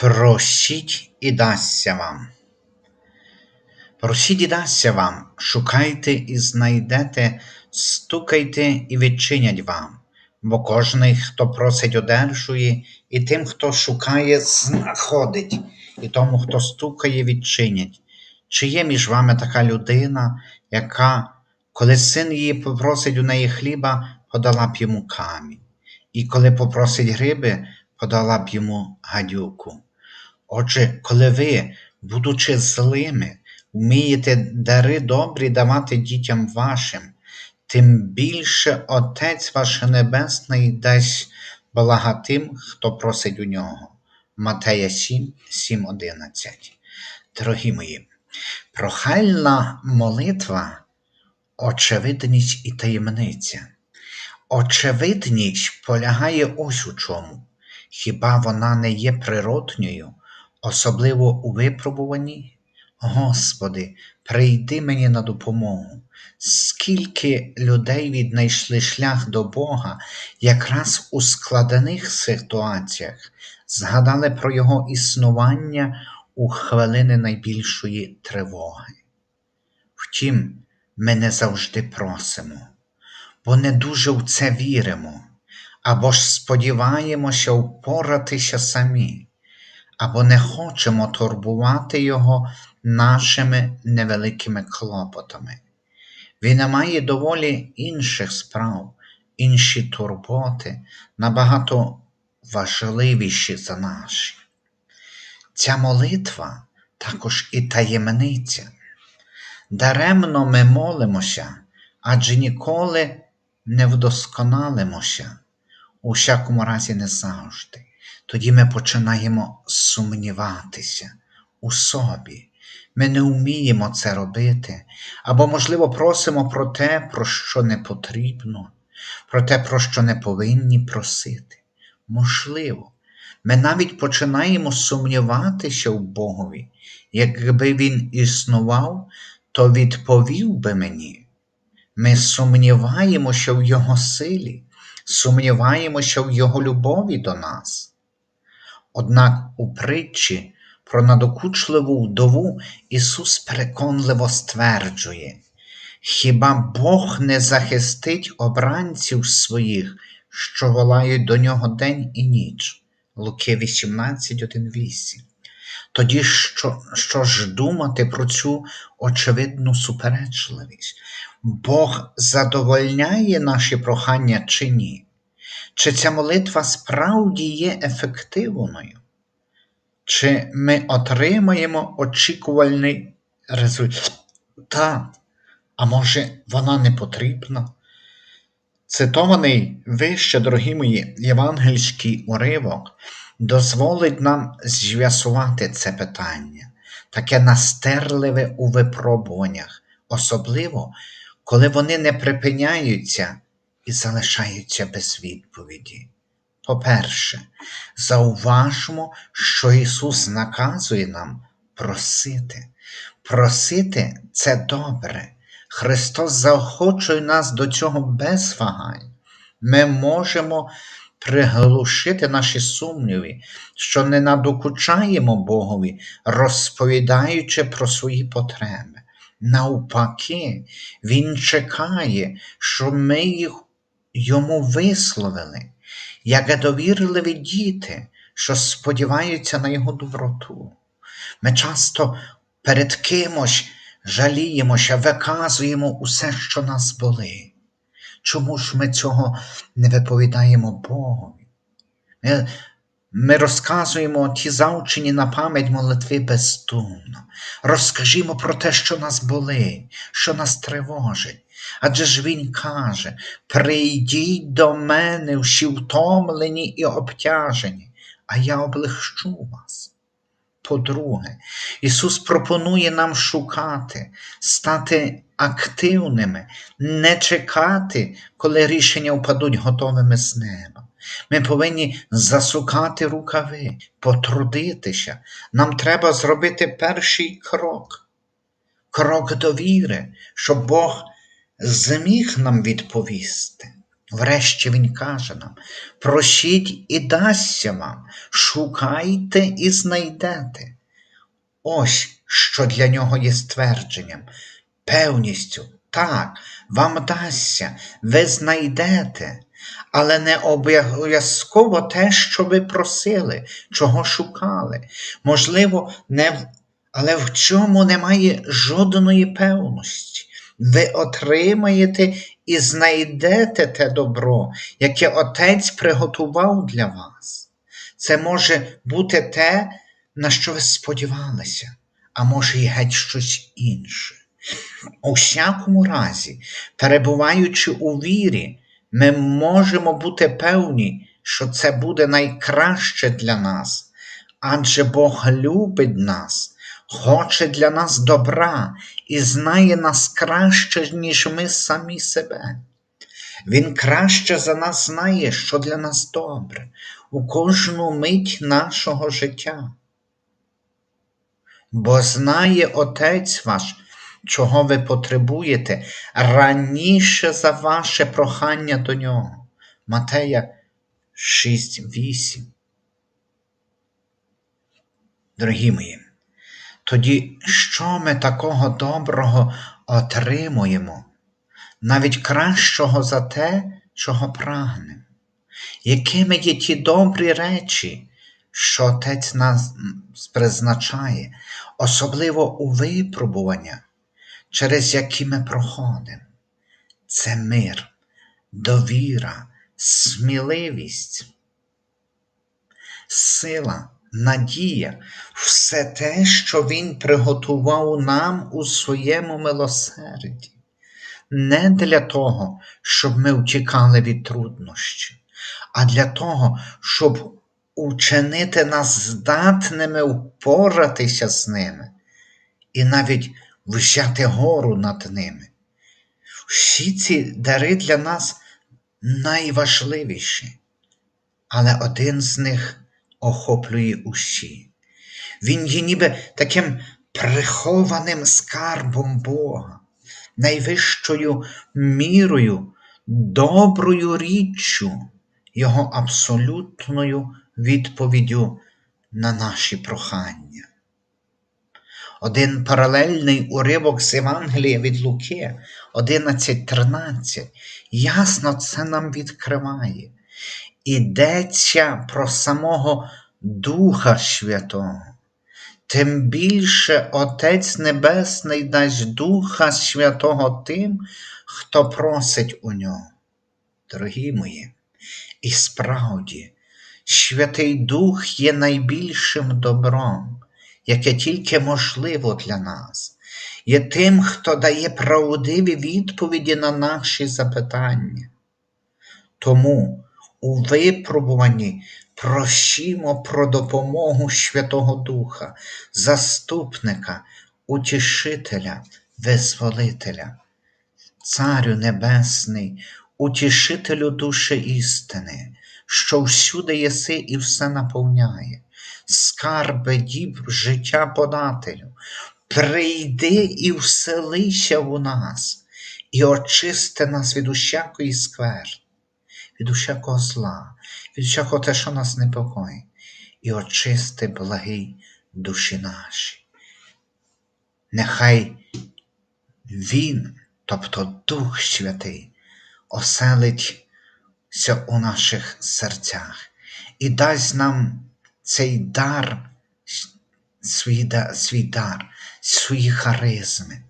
Просіть і дасться вам. Просіть і дасться вам, шукайте і знайдете, стукайте і відчинять вам. Бо кожний, хто просить, одержує, і тим, хто шукає, знаходить, і тому, хто стукає, відчинять. Чи є між вами така людина, яка, коли син її попросить у неї хліба, подала б йому камінь, і коли попросить гриби, подала б йому гадюку? Отже, коли ви, будучи злими, вмієте дари добрі давати дітям вашим, тим більше Отець ваш Небесний дасть блага тим, хто просить у нього. Матея 7, 7, 11. Дорогі мої, прохальна молитва очевидність і таємниця. Очевидність полягає ось у чому. Хіба вона не є природньою, особливо у випробуванні? Господи, прийди мені на допомогу. Скільки людей віднайшли шлях до Бога якраз у складених ситуаціях, згадали про Його існування у хвилини найбільшої тривоги. Втім, ми не завжди просимо, бо не дуже в це віримо, або ж сподіваємося впоратися самі, або не хочемо турбувати Його нашими невеликими клопотами. Він має доволі інших справ, інші турботи, набагато важливіші за наші. Ця молитва також і таємниця. Даремно ми молимося, адже ніколи не вдосконалимося, у всякому разі не завжди. Тоді ми починаємо сумніватися у собі. Ми не вміємо це робити, або, можливо, просимо про те, про що не потрібно, про те, про що не повинні просити. Можливо, ми навіть починаємо сумніватися в Богові. Якби Він існував, то відповів би мені. Ми сумніваємося в Його силі, сумніваємося в Його любові до нас. Однак у притчі про надокучливу вдову Ісус переконливо стверджує, хіба Бог не захистить обранців своїх, що волають до нього день і ніч? Луки 18, 1, 8. Тоді що, що ж думати про цю очевидну суперечливість? Бог задовольняє наші прохання чи ні? Чи ця молитва справді є ефективною? Чи ми отримаємо очікувальний результат? А може, вона не потрібна? Цитований вище, дорогі мої, євангельський уривок дозволить нам з'ясувати це питання, таке настирливе у випробуваннях, особливо, коли вони не припиняються і залишаються без відповіді. По-перше, зауважмо, що Ісус наказує нам просити. Просити це добре. Христос заохочує нас до цього без вагань. Ми можемо приглушити наші сумніви, що не надокучаємо Богові, розповідаючи про свої потреби. Навпаки, Він чекає, що ми їх йому висловили, як довірливі діти, що сподіваються на Його доброту. Ми часто перед кимось жаліємося, виказуємо усе, що нас болить. Чому ж ми цього не виповідаємо Богові? Ми, ми розказуємо ті завчені на пам'ять молитви бездумно. Розкажімо про те, що нас болить, що нас тривожить. Адже ж Він каже: прийдіть до мене всі втомлені і обтяжені, а я облегчу вас. По-друге, Ісус пропонує нам шукати, стати активними, не чекати, коли рішення впадуть готовими з неба. Ми повинні засукати рукави, потрудитися. Нам треба зробити перший крок, крок довіри, щоб Бог зміг нам відповісти. Врешті Він каже нам: просіть і дасться вам, шукайте і знайдете. Ось що для нього є ствердженням, певністю, так, вам дасться, ви знайдете, але не обов'язково те, що ви просили, чого шукали. Можливо, не в... але в чому немає жодної певності. Ви отримаєте і знайдете те добро, яке Отець приготував для вас. Це може бути те, на що ви сподівалися, а може й геть щось інше. У всякому разі, перебуваючи у вірі, ми можемо бути певні, що це буде найкраще для нас, адже Бог любить нас, хоче для нас добра і знає нас краще, ніж ми самі себе. Він краще за нас знає, що для нас добре, у кожну мить нашого життя. Бо знає Отець ваш, чого ви потребуєте раніше за ваше прохання до нього. Матея 6.8. Дорогі мої, тоді що ми такого доброго отримуємо, навіть кращого за те, чого прагнемо? Якими є ті добрі речі, що Отець нас призначає, особливо у випробування, через які ми проходимо? Це мир, довіра, сміливість, сила, надія, все те, що Він приготував нам у своєму милосерді, не для того, щоб ми втікали від труднощів, а для того, щоб учинити нас здатними впоратися з ними і навіть взяти гору над ними. Всі ці дари для нас найважливіші, але один з них охоплює усі. Він є ніби таким прихованим скарбом Бога, найвищою мірою, доброю річчю, Його абсолютною відповіддю на наші прохання. Один паралельний уривок з Євангелія від Луки 11.13 ясно це нам відкриває. Ідеться про самого Духа Святого. Тим більше Отець Небесний дасть Духа Святого тим, хто просить у нього. Дорогі мої, і справді, Святий Дух є найбільшим добром, яке тільки можливо для нас, є тим, хто дає правдиві відповіді на наші запитання. Тому у випробуванні. Просімо про допомогу Святого Духа, заступника, утішителя, визволителя, Царю Небесний, утішителю душі істини, що всюди єси і все наповняє, скарби діб життя подателю, прийди і вселися у нас, і очисти нас від усякої скверни від усякого зла, від усякого те, що нас непокоїть, і очисти благий душі наші. Нехай Він, тобто Дух Святий, оселиться у наших серцях і дасть нам цей дар, свій, свій дар, свої харизми.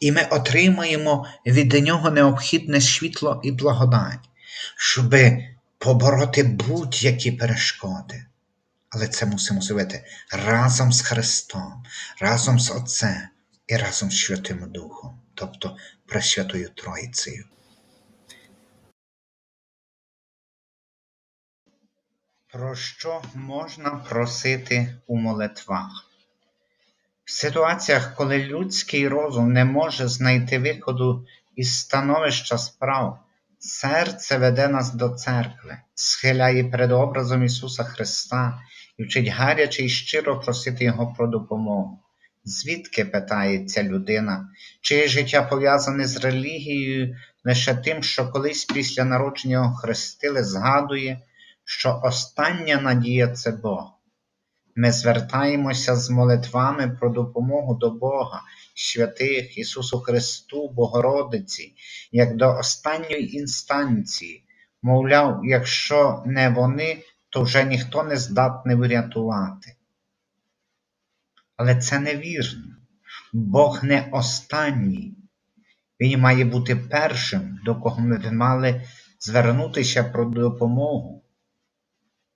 І ми отримаємо від нього необхідне світло і благодать щоб побороти будь-які перешкоди. Але це мусимо зробити разом з Христом, разом з Отцем і разом з Святим Духом, тобто Пресвятою Троїцею. Про що можна просити у молитвах? В ситуаціях, коли людський розум не може знайти виходу із становища справ, Серце веде нас до церкви, схиляє перед образом Ісуса Христа і вчить гаряче і щиро просити Його про допомогу. Звідки питається людина, чиє життя пов'язане з релігією лише тим, що колись після народження хрестили, згадує, що остання надія це Бог. Ми звертаємося з молитвами про допомогу до Бога, святих Ісусу Христу, Богородиці, як до останньої інстанції, мовляв, якщо не вони, то вже ніхто не здатний врятувати. Але це невірно. Бог не останній. Він має бути першим, до кого ми мали звернутися про допомогу.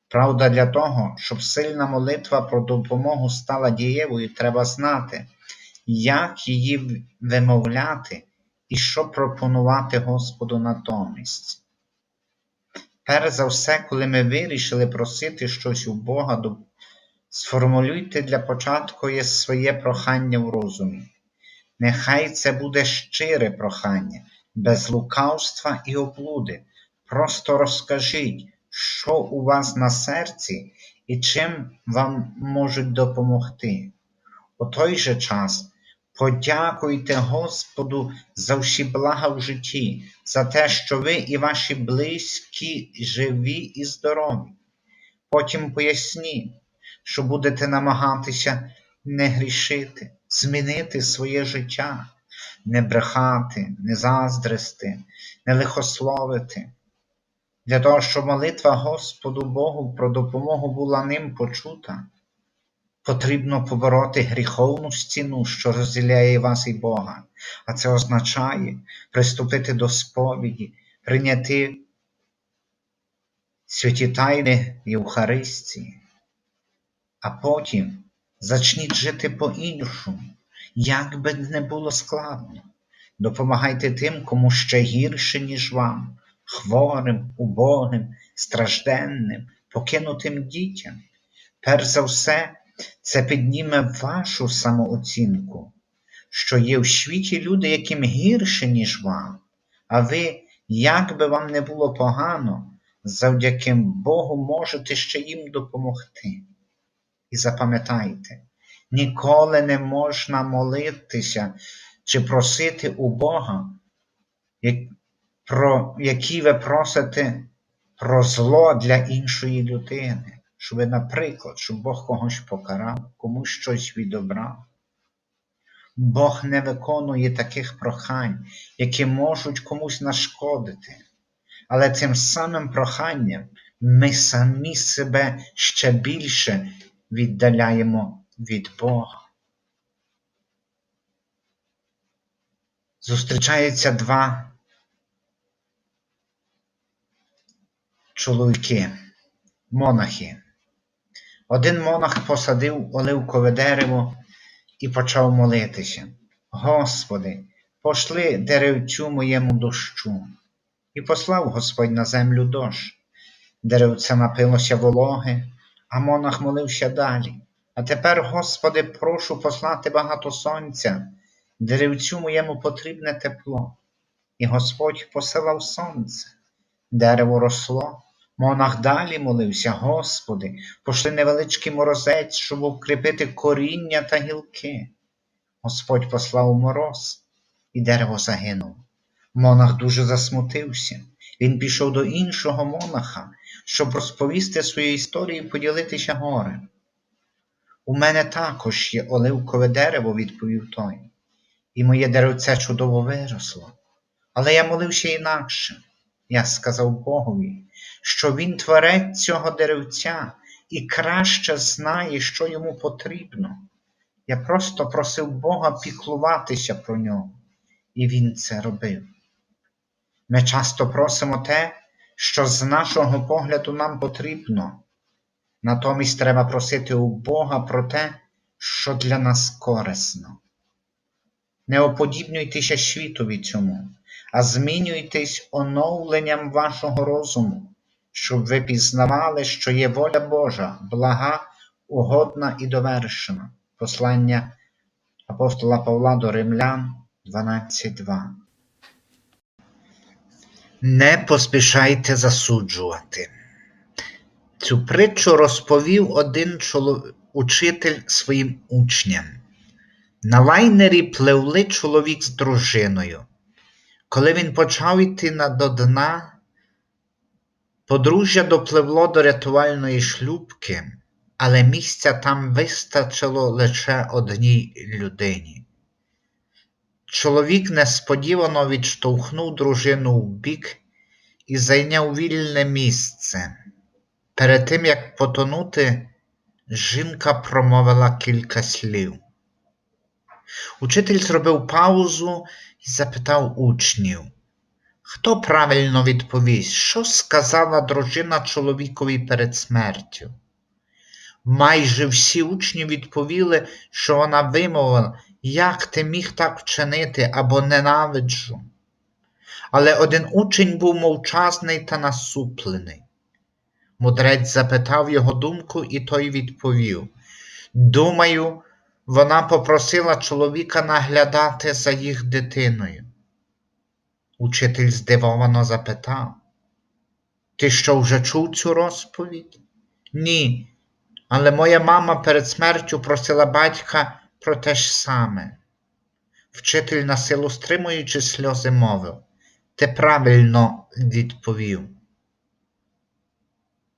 Правда, для того, щоб сильна молитва про допомогу стала дієвою, треба знати, як її вимовляти і що пропонувати Господу натомість. Перш за все, коли ми вирішили просити щось у Бога, сформулюйте для початку своє прохання в розумі. Нехай це буде щире прохання, без лукавства і облуди. Просто розкажіть, що у вас на серці і чим вам можуть допомогти. У той же час подякуйте Господу за всі блага в житті, за те, що ви і ваші близькі живі і здорові. Потім поясніть, що будете намагатися не грішити, змінити своє життя, не брехати, не заздрити, не лихословити. Для того, щоб молитва Господу Богу про допомогу була ним почута, потрібно побороти гріховну стіну, що розділяє вас і Бога, а це означає приступити до сповіді, прийняти святі тайни Євхаристії, а потім зачніть жити по-іншому, як би не було складно. Допомагайте тим, кому ще гірше, ніж вам хворим, убогим, стражденним, покинутим дітям. Перш за все, це підніме вашу самооцінку, що є в світі люди, яким гірше, ніж вам, а ви, як би вам не було погано, завдяки Богу можете ще їм допомогти. І запам'ятайте, ніколи не можна молитися чи просити у Бога, про які ви просите про зло для іншої людини, щоб, наприклад, щоб Бог когось покарав, комусь щось відобрав. Бог не виконує таких прохань, які можуть комусь нашкодити, але цим самим проханням ми самі себе ще більше віддаляємо від Бога. Зустрічаються два чоловіки, монахи. Один монах посадив оливкове дерево і почав молитися. Господи, пошли деревцю моєму дощу. І послав Господь на землю дощ. Деревце напилося вологи, а монах молився далі. А тепер, Господи, прошу послати багато сонця, деревцю моєму потрібне тепло. І Господь посилав сонце. Дерево росло, Монах далі молився, Господи, пошли невеличкий морозець, щоб укріпити коріння та гілки. Господь послав мороз, і дерево загинуло. Монах дуже засмутився. Він пішов до іншого монаха, щоб розповісти свою історію і поділитися горем. У мене також є оливкове дерево, відповів той, і моє деревце чудово виросло. Але я молився інакше. Я сказав Богові, що він творець цього деревця і краще знає, що йому потрібно. Я просто просив Бога піклуватися про нього, і Він це робив. Ми часто просимо те, що з нашого погляду нам потрібно. Натомість треба просити у Бога про те, що для нас корисно. Не оподібнюйтеся світові цьому, а змінюйтесь оновленням вашого розуму, щоб ви пізнавали, що є воля Божа, блага, угодна і довершена. Послання апостола Павла до Римлян 12.2. Не поспішайте засуджувати. Цю притчу розповів один чолов... учитель своїм учням. На лайнері пливли чоловік з дружиною. Коли він почав йти на до дна, подружжя допливло до рятувальної шлюбки, але місця там вистачило лише одній людині. Чоловік несподівано відштовхнув дружину вбік і зайняв вільне місце. Перед тим, як потонути, жінка промовила кілька слів. Учитель зробив паузу і запитав учнів, хто правильно відповість, що сказала дружина чоловікові перед смертю? Майже всі учні відповіли, що вона вимовила, як ти міг так вчинити або ненавиджу. Але один учень був мовчазний та насуплений. Мудрець запитав його думку, і той відповів: Думаю, вона попросила чоловіка наглядати за їх дитиною. Учитель здивовано запитав: Ти що вже чув цю розповідь? Ні, але моя мама перед смертю просила батька про те ж саме. Вчитель, на силу стримуючи сльози, мовив, ти правильно відповів.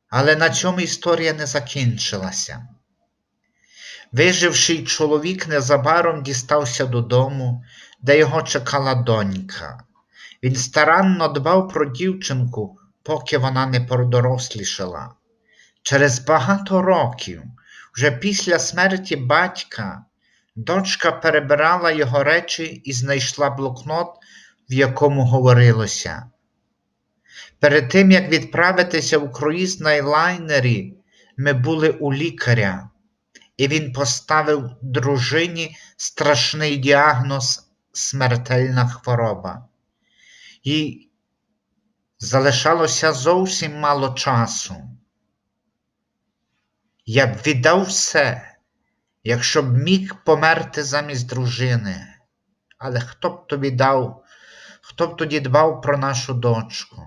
Але на цьому історія не закінчилася. Виживший чоловік незабаром дістався додому, де його чекала донька. Він старанно дбав про дівчинку, поки вона не подорослішала. Через багато років, вже після смерті батька, дочка перебирала його речі і знайшла блокнот, в якому говорилося. Перед тим, як відправитися в круїз на лайнері, ми були у лікаря, і він поставив дружині страшний діагноз смертельна хвороба. Їй залишалося зовсім мало часу. Я б віддав все, якщо б міг померти замість дружини. Але хто б тобі дав, хто б тоді дбав про нашу дочку?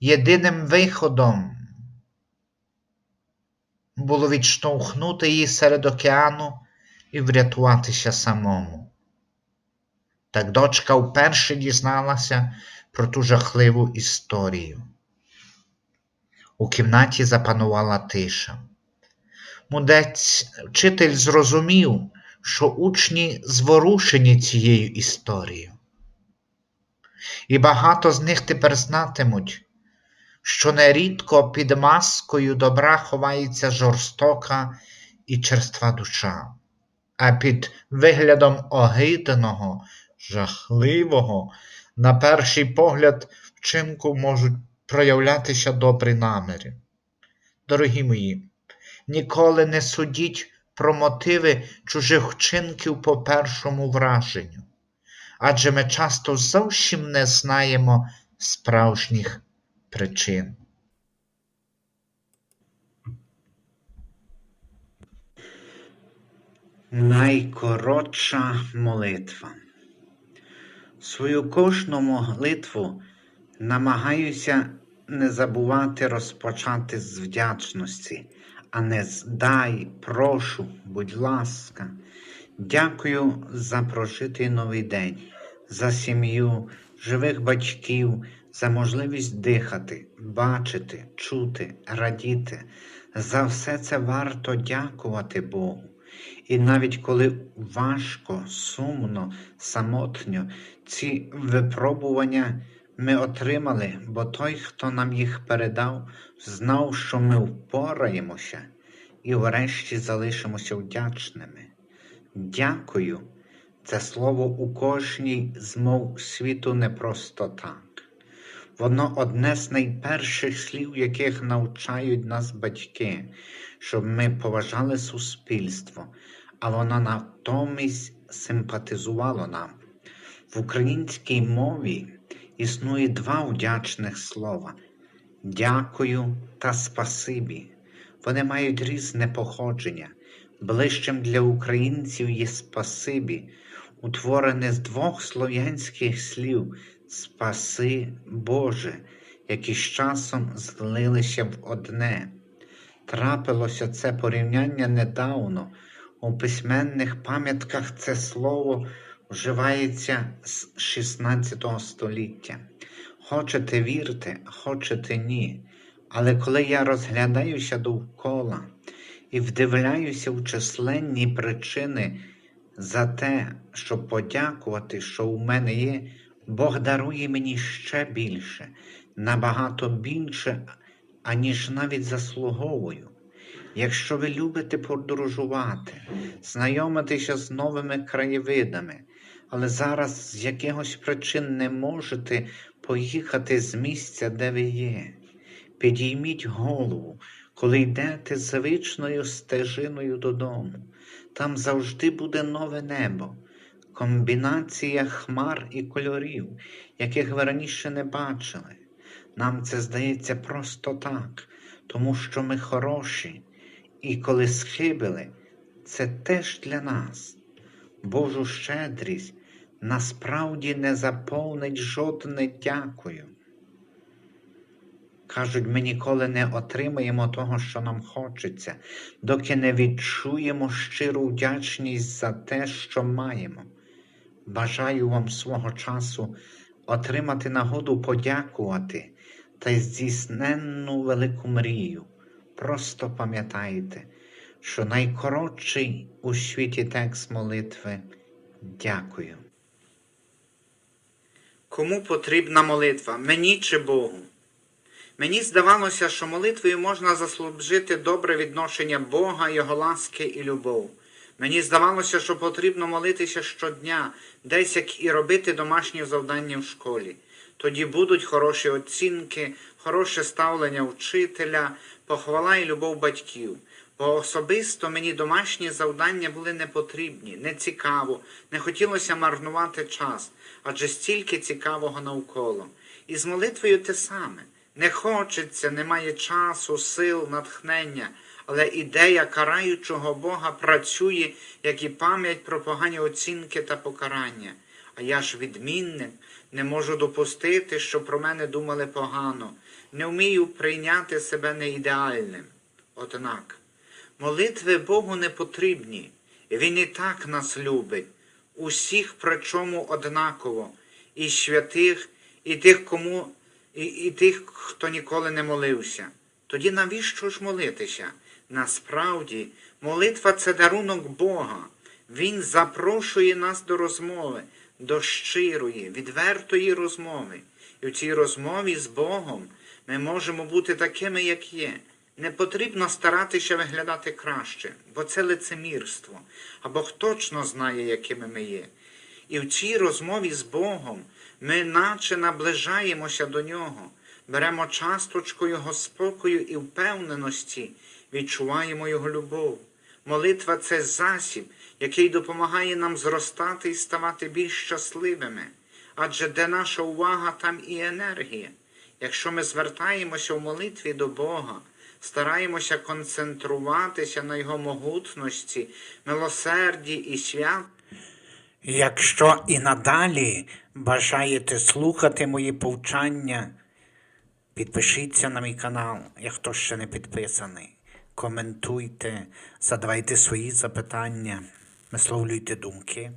Єдиним виходом було відштовхнути її серед океану і врятуватися самому. Так дочка вперше дізналася про ту жахливу історію. У кімнаті запанувала тиша. Мудець вчитель зрозумів, що учні зворушені цією історією. І багато з них тепер знатимуть, що нерідко під маскою добра ховається жорстока і черства душа, а під виглядом огидного, жахливого, на перший погляд, вчинку можуть проявлятися добрі наміри. Дорогі мої, ніколи не судіть про мотиви чужих вчинків по першому враженню, адже ми часто зовсім не знаємо справжніх причин. Найкоротша молитва. Свою кожну молитву намагаюся не забувати розпочати з вдячності, а не з дай, прошу, будь ласка. Дякую за прожитий новий день, за сім'ю, живих батьків, за можливість дихати, бачити, чути, радіти. За все це варто дякувати Богу. І навіть коли важко, сумно, самотньо, ці випробування ми отримали, бо той, хто нам їх передав, знав, що ми впораємося і врешті залишимося вдячними. Дякую, це слово у кожній з мов світу не просто так. Воно одне з найперших слів, яких навчають нас батьки, щоб ми поважали суспільство, а воно натомість симпатизувало нам. В українській мові існує два вдячних слова дякую та спасибі. Вони мають різне походження. Ближчим для українців є спасибі, утворене з двох слов'янських слів Спаси Боже, які з часом злилися в одне. Трапилося це порівняння недавно. У письменних пам'ятках це слово вживається з 16 століття. Хочете вірте, хочете ні. Але коли я розглядаюся довкола і вдивляюся в численні причини за те, щоб подякувати, що у мене є, Бог дарує мені ще більше, набагато більше, аніж навіть заслуговую. Якщо ви любите подорожувати, знайомитися з новими краєвидами, але зараз з якихось причин не можете поїхати з місця, де ви є, підійміть голову, коли йдете звичною стежиною додому. Там завжди буде нове небо, комбінація хмар і кольорів, яких ви раніше не бачили. Нам це здається просто так, тому що ми хороші, і коли схибили, це теж для нас. Божу щедрість насправді не заповнить жодне дякую. Кажуть, ми ніколи не отримаємо того, що нам хочеться, доки не відчуємо щиру вдячність за те, що маємо. Бажаю вам свого часу отримати нагоду подякувати та й здійсненну велику мрію. Просто пам'ятайте, що найкоротший у світі текст молитви дякую. Кому потрібна молитва? Мені чи Богу? Мені здавалося, що молитвою можна заслужити добре відношення Бога, Його ласки і любов. Мені здавалося, що потрібно молитися щодня, десь як і робити домашні завдання в школі. Тоді будуть хороші оцінки, хороше ставлення вчителя, похвала і любов батьків. Бо особисто мені домашні завдання були не потрібні, не не хотілося марнувати час, адже стільки цікавого навколо. І з молитвою те саме. Не хочеться, немає часу, сил, натхнення, але ідея караючого Бога працює, як і пам'ять про погані оцінки та покарання. А я ж відмінник, не можу допустити, що про мене думали погано, не вмію прийняти себе неідеальним. Однак, молитви Богу не потрібні, Він і так нас любить, усіх причому однаково, і святих, і тих, кому і, і тих, хто ніколи не молився. Тоді навіщо ж молитися? Насправді, молитва це дарунок Бога. Він запрошує нас до розмови, до щирої, відвертої розмови. І в цій розмові з Богом ми можемо бути такими, як є. Не потрібно старатися виглядати краще, бо це лицемірство, а Бог точно знає, якими ми є. І в цій розмові з Богом ми наче наближаємося до Нього, беремо часточку Його спокою і впевненості, відчуваємо Його любов. Молитва це засіб, який допомагає нам зростати і ставати більш щасливими. Адже де наша увага, там і енергія. Якщо ми звертаємося в молитві до Бога, стараємося концентруватися на Його могутності, милосерді і свят. Якщо і надалі бажаєте слухати мої повчання, підпишіться на мій канал, як хто ще не підписаний. Коментуйте, задавайте свої запитання, висловлюйте думки.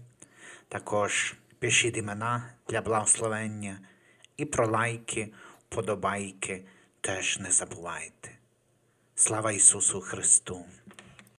Також пишіть імена для благословення і про лайки, вподобайки теж не забувайте. Слава Ісусу Христу!